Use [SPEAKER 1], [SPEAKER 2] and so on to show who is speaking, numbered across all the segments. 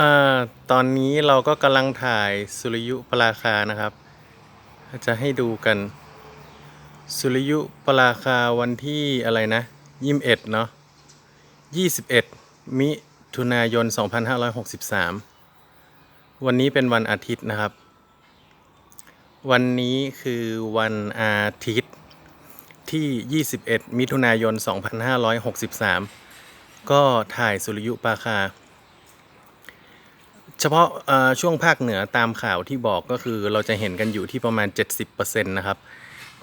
[SPEAKER 1] อ่าตอนนี้เราก็กำลังถ่ายสุริยุปราคานะครับ จะให้ดูกัน สุริยุปราคาวันที่อะไรนะยี่สิบเอ็ดเนาะยี่สิบเอ็ดมิถุนายน2563วันนี้เป็นวันอาทิตย์นะครับ วันนี้คือวันอาทิตย์ที่21มิถุนายน2563ก็ถ่ายสุริยุปราคา เฉพาะช่วงภาคเหนือตามข่าวที่บอกก็คือเราจะเห็นกันอยู่ที่ประมาณ 70%นะครับ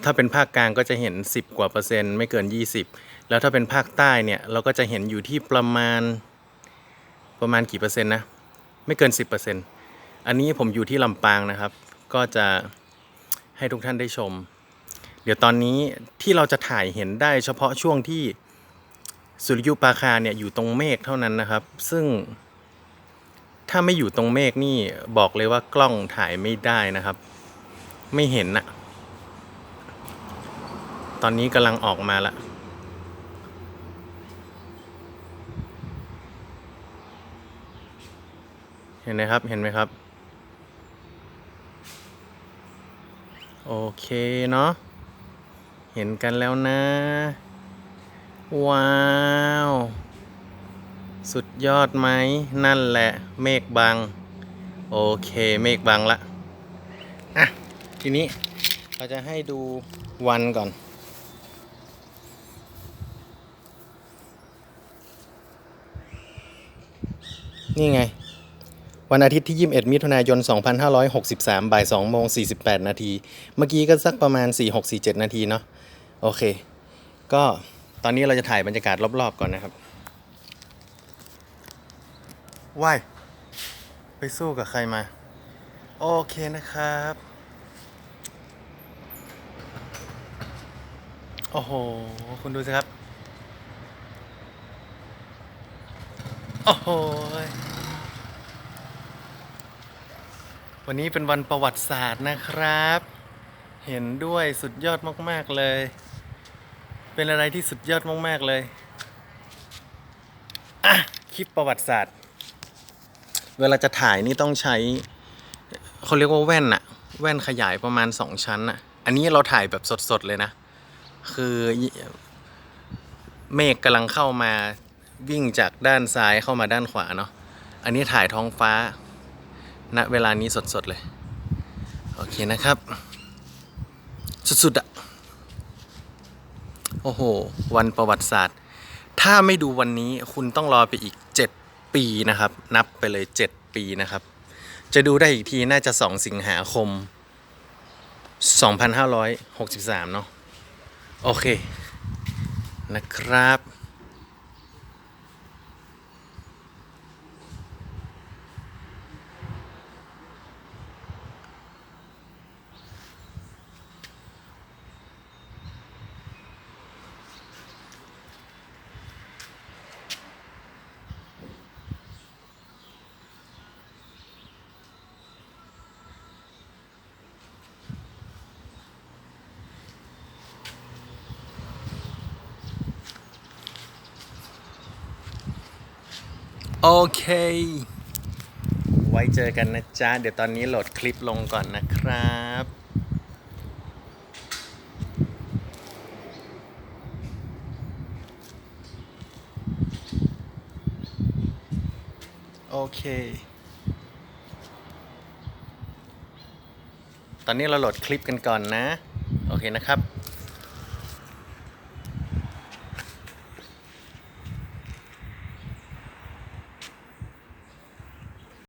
[SPEAKER 1] ถ้าเป็นภาคกลางก็จะเห็น 10 กว่าเปอร์เซ็นต์ไม่เกิน 20 แล้วถ้าเป็นภาคใต้เนี่ยเราก็จะเห็นอยู่ที่ประมาณประมาณกี่เปอร์เซ็นต์นะ ไม่เกิน 10%อันนี้ผมอยู่ที่ลำปางนะครับ ก็จะให้ทุกท่านได้ชม เดี๋ยวตอนนี้ที่เราจะถ่ายเห็นได้เฉพาะช่วงที่สุริยุปราคาเนี่ยอยู่ตรงเมฆเท่านั้นนะครับ ซึ่ง ถ้าไม่อยู่ตรงเมฆนี่บอกเลยว่ากล้องถ่ายไม่ได้นะครับ ไม่เห็นนะตอนนี้กำลังออกมาละเห็นไหมครับ เห็นไหมครับ โอเคเนาะ เห็นกันแล้วนะ ว้าว สุดยอดไหมนั่นแหละเมฆบังโอเคเมฆบังละอะทีนี้เราจะให้ดูวันก่อน นี่ไง วันอาทิตย์ที่ 21 มิถุนายน 2563 บ่าย2โมง 48 นาที เมื่อกี้ก็สักประมาณ 4647 นาทีเนาะโอเค ก็ตอนนี้เราจะถ่ายบรรยากาศรอบ ๆ ก่อนนะครับ วายไปสู้กับใครมา โอเคนะครับ โอ้โห คุณดูสิครับ โอ้โห วันนี้เป็นวันประวัติศาสตร์นะครับ เห็นด้วยสุดยอดมากๆเลย เป็นอะไรที่สุดยอดมากๆเลย อะ คลิปประวัติศาสตร์ เวลาจะถ่ายนี่ต้องใช้เขาเรียกว่าแว่นอะแว่นขยายประมาณสองชั้นอะอันนี้เราถ่ายแบบสดๆเลยนะ คือเมฆกำลังเข้ามาวิ่งจากด้านซ้ายเข้ามาด้านขวาเนาะอันนี้ถ่ายท้องฟ้าณเวลานี้สดๆเลย โอเคนะครับ สุดๆอะโอ้โห วันประวัติศาสตร์ ถ้าไม่ดูวันนี้คุณต้องรอไปอีก 7 ปีนะครับ นับไปเลย 7 ปีนะครับ จะดูได้อีกทีน่าจะ 2 สิงหาคม 2563 เนาะโอเคนะครับ โอเค ไว้เจอกันนะจ๊ะ เดี๋ยวตอนนี้โหลดคลิปลงก่อนนะครับโอเค ตอนนี้เราโหลดคลิปกันก่อนนะ โอเคนะครับ